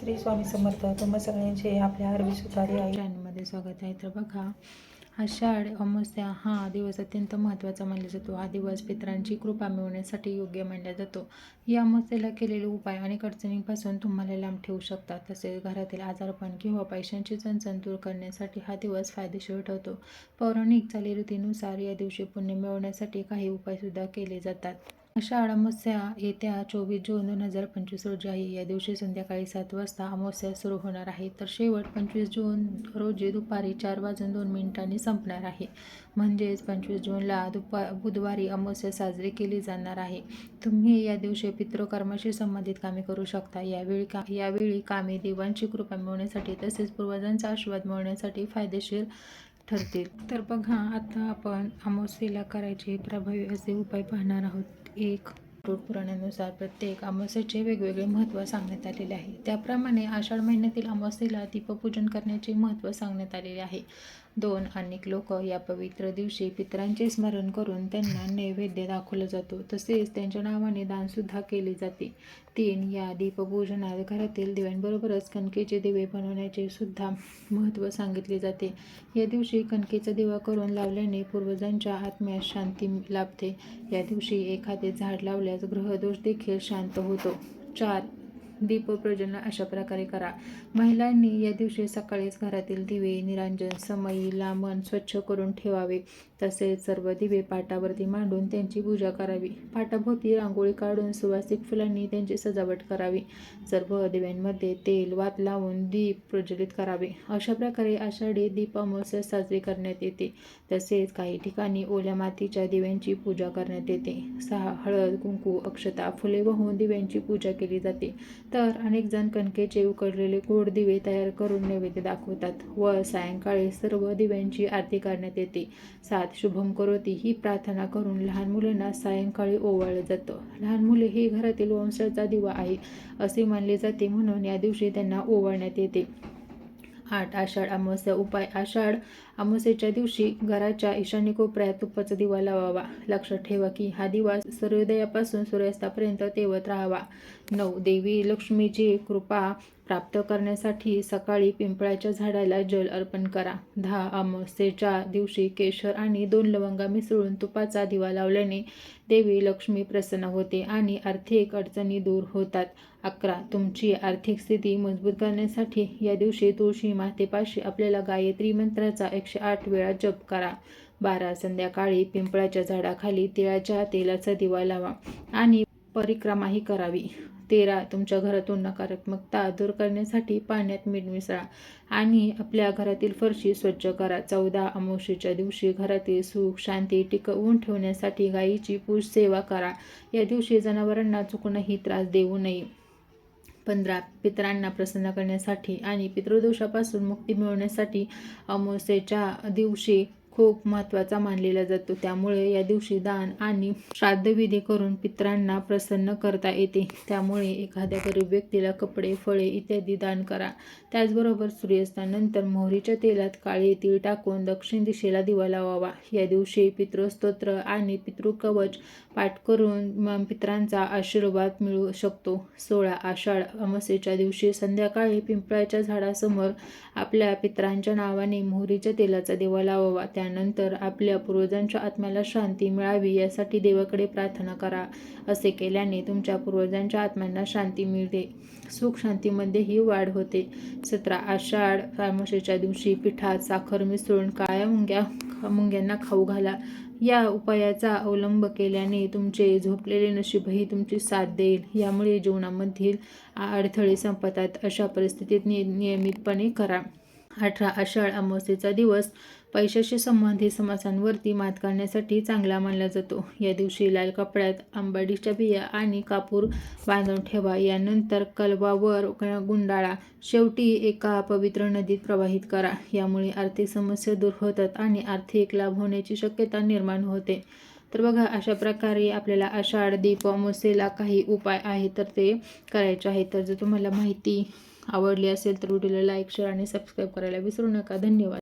श्री स्वामी समर्थ तुम्हा सगळ्यांचे आपल्या आरवी सुतारी आई. चॅनलमध्ये स्वागत आहे. तर बघा आषाढ अमावस्या हा दिवस अत्यंत महत्त्वाचा मानला जातो. हा दिवस पितरांची कृपा मिळवण्यासाठी योग्य मानला जातो. या अमावस्येला केलेले उपाय अनेक अडचणींपासून तुम्हाला लांब ठेवू शकतात. तसेच घरातील आजारपण किंवा पैशांची चणचण दूर करण्यासाठी हा दिवस फायदेशीर ठरतो. पौराणिक चालीरीतीनुसार या दिवशी पुण्य मिळवण्यासाठी काही उपायसुद्धा केले जातात. अशा अमावस्या येत्या चोवीस जून दोन हजार पंचवीस रोजी आहे या दिवशी संध्याकाळी सात वाजता अमावस्या सुरू होणार आहे. तर शेवट पंचवीस जून रोजी दुपारी चार वाजून दोन मिनिटांनी संपणार आहे. म्हणजेच पंचवीस जूनला दुपा बुधवारी अमावस्या साजरी केली जाणार आहे. तुम्ही या दिवशी पितृकर्माशी संबंधित कामे करू शकता. यावेळी का यावेळी कामे देवांची कृपा मिळवण्यासाठी तसेच पूर्वजांचा आशीर्वाद मिळवण्यासाठी फायदेशीर ठरतील. तर बघा आता आपण अमावस्येला करायचे प्रभावी असे उपाय पाहणार आहोत. एक अक्रोड पुराणानुसार प्रत्येक अमावस्येचे वेगवेगळे महत्त्व सांगण्यात आलेले आहे. त्याप्रमाणे आषाढ महिन्यातील अमावस्येला दीपपूजन करण्याचे महत्त्व सांगण्यात आलेले आहे. दोन अनेक लोक या पवित्र दिवशी पितरांचे स्मरण करून त्यांना नैवेद्य दाखवला जातो. तसेच त्यांच्या नावाने दानसुद्धा केले जाते. तीन या दीपपूजनात घरातील दिव्यांबरोबरच कणकेचे दिवे बनवण्याचे सुद्धा महत्त्व सांगितले जाते. या दिवशी कणकेचा दिवा करून लावल्याने पूर्वजांच्या आत्म्यास शांती लाभते. या दिवशी एखादे झाड लावले लावल्यास ग्रहदोष देखील शांत होतो. चार दीपप्रज्वलन अशा प्रकारे करा. महिलांनी या दिवशी सकाळीच घरातील दिवे निरांजन समयी लांबण स्वच्छ करून ठेवावे. तसेच सर्व दिवे पाटावरती मांडून त्यांची पूजा करावी. पाटाभोवती रांगोळी काढून सुवासिक फुलांनी त्यांची सजावट करावी. सर्व दिव्यांमध्ये तेल वात लावून दीप प्रज्वलित करावे. अशा प्रकारे आषाढी दीप अमावस्या साजरी करण्यात येते. तसेच काही ठिकाणी ओल्या मातीच्या दिव्यांची पूजा करण्यात येते. सहा हळद कुंकू अक्षता फुले वाहून दिव्यांची पूजा केली जाते. तर अनेक जण कणकेचे उकडलेले गोड दिवे तयार करून नैवेद्य दाखवतात व सायंकाळी सर्व दिव्यांची आरती करण्यात येते. सात शुभम करोती ही प्रार्थना करून लहान मुलांना सायंकाळी ओवाळलं जातं. लहान मुले हे घरातील वंशाचा दिवा आहे असे मानले जाते म्हणून या दिवशी त्यांना ओवाळण्यात येते. आठ आषाढ अमावस्या उपाय आषाढ अमावस्येच्या दिवशी घराच्या ईशान्य कोपऱ्यात तुपाचा दिवा लावावा. लक्षात ठेवा की हा दिवा सूर्योदयापासून सूर्यास्तापर्यंत तेवत राहावा. नऊ देवी लक्ष्मीची कृपा प्राप्त करण्यासाठी सकाळी पिंपळाच्या झाडाला जल अर्पण करा. दहा अमावस्येच्या दिवशी केशर आणि दोन लवंगा मिसळून तुपाचा दिवा लावल्याने देवी लक्ष्मी प्रसन्न होते आणि आर्थिक अडचणी दूर होतात. अकरा. तुमची आर्थिक स्थिती मजबूत करण्यासाठी या दिवशी तुळशी मातेपाशी आपल्याला गायत्री मंत्राचा एकशे आठ वेळा जप करा. बारा. संध्याकाळी पिंपळाच्या झाडाखाली तिळाच्या तेलाचा दिवा लावा आणि परिक्रमाही करावी. तेरा तुमच्या घरातून नकारात्मकता दूर करण्यासाठी पाण्यात मीठ मिसळा आणि आपल्या घरातील फरशी स्वच्छ करा. चौदा अमावस्येच्या दिवशी घरातील सुख शांती टिकवून ठेवण्यासाठी गायीची पूज सेवा करा. या दिवशी जनावरांना चुकूनही त्रास देऊ नये. पंधरा पितरांना प्रसन्न करण्यासाठी आणि पितृदोषापासून मुक्ती मिळवण्यासाठी अमावस्येच्या दिवशी खूप महत्त्वाचा मानलेला जातो. त्यामुळे या दिवशी दान आणि श्राद्धविधी करून पितरांना प्रसन्न करता येते. त्यामुळे एखाद्या गरीब व्यक्तीला कपडे फळे इत्यादी दान करा. त्याचबरोबर सूर्यास्तानंतर मोहरीच्या तेलात काळे तीळ टाकून दक्षिण दिशेला दिवा लावावा. या दिवशी पितृस्तोत्र आणि पितृकवच पाठ करून पितरांचा आशीर्वाद मिळू शकतो. सोळा आषाढ अमावस्येच्या दिवशी संध्याकाळी पिंपळाच्या झाडासमोर आपल्या पितरांच्या नावाने मोहरीच्या तेलाचा दिवा लावावा. त्यानंतर आपल्या पूर्वजांच्या आत्म्याला शांती मिळावी यासाठी देवाकडे प्रार्थना करा असे केल्याने तुमच्या पूर्वजांच्या आत्म्यांना शांती मिळते. सुख शांतीमध्येही वाढ होते. सतरा आषाढ फार्मशीच्या दिवशी पिठात साखर मिसळून काळ्या मुंग्या मुंग्यांना खाऊ घाला. या उपायाचा अवलंब केल्याने तुमचे झोपलेले नशीबही तुमची साथ देईल. यामुळे जीवनामधील अडथळे संपतात. अशा परिस्थितीत नि नियमितपणे करा. अठरा आषाढ अमावस्येचा दिवस पैशाशी संबंधित समस्यांवरती मात करण्यासाठी चांगला मानला जातो. या दिवशी लाल कपड्यात आंबाडीच्या बिया आणि कापूर बांधून ठेवा. यानंतर कलवावर गुंडाळा. शेवटी एका पवित्र नदीत प्रवाहित करा. यामुळे आर्थिक समस्या दूर होतात आणि आर्थिक लाभ होण्याची शक्यता निर्माण होते. तर बघा अशा प्रकारे आपल्याला आषाढ दीप अमावस्येला काही उपाय आहे तर ते करायचे आहेत. तर जर तुम्हाला माहिती आवडली असेल तर व्हिडिओला लाईक शेअर आणि सबस्क्राईब करायला विसरू नका. धन्यवाद.